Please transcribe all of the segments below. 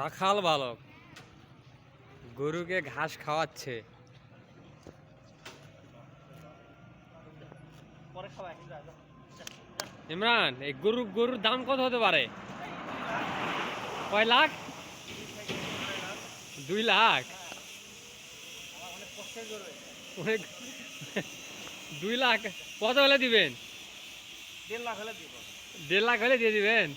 রাখাল বালক গরুকে ঘাস খাওয়াচ্ছে। ইমরান এই গরু গরুর দাম কত হতে পারে? কয় লাখ? দুই লাখ? অনেক দুই লাখ কত হলে দিবেন? দেড় লাখ হলে দেড় লাখ হলে দিয়ে দিবেন?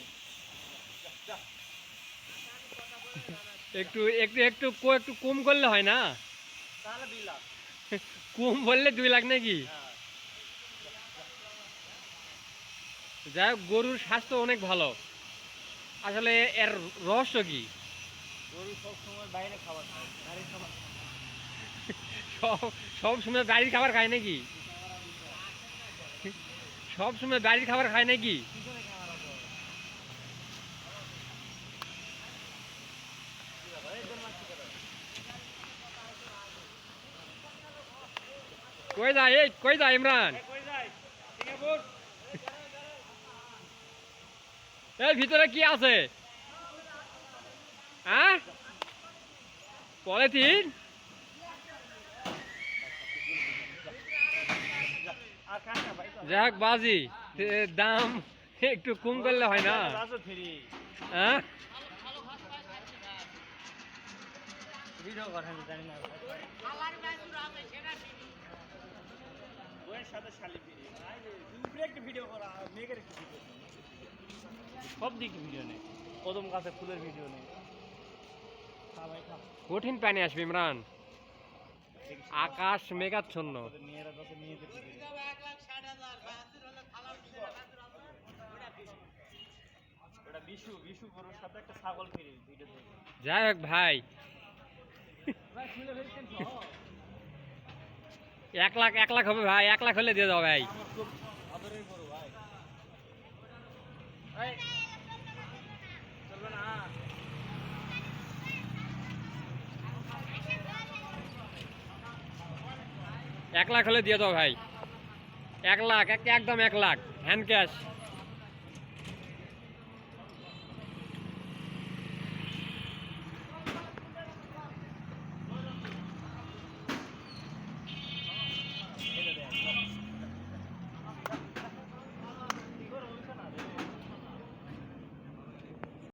একটু একটু একটু একটু কম করলে হয় না? কম বললে দুই লাখ নাকি? হ্যাঁ। যাই হোক গরুর স্বাস্থ্য অনেক ভালো। আসলে এর রহস্য কি? গরু সব সময় বাইরে খাবার খায় বাড়ির খাবার সব সময় বাড়ির খাবার খায় নাকি? সব সময় বাড়ির খাবার খায় নাকি পিছনে ক্যামেরা তো কি ব্যাপার? এই দেড় মাস কি করে? কই যায় এই কই যায় ইমরান এই ভিতরে কি আছে? হ্যাঁ? পলিথিন? যা। আর খাস না ভাই, যা। যাই হোক বাজি দাম একটু কম করলে হয়? না হ্যাঁ ভিডিও জানি না। বইয়ের সাথে শালি ফিরি দুপুরে একটা ভিডিও করা মেঘের একটা ভিডিও সব দিকে ভিডিও নেই। কদম গাছে ফুলের ভিডিও নেই। কঠিন পানি আসবে ইমরান। আকাশ মেঘাচ্ছন্ন। যাই হোক ভাই। এক লাখ এক লাখ হবে ভাই, এক লাখ হলে দিয়ে দাও ভাই। এক লাখ হলে দিয়ে দাও ভাই। এক লাখ, এক একদম এক লাখ। Hand cash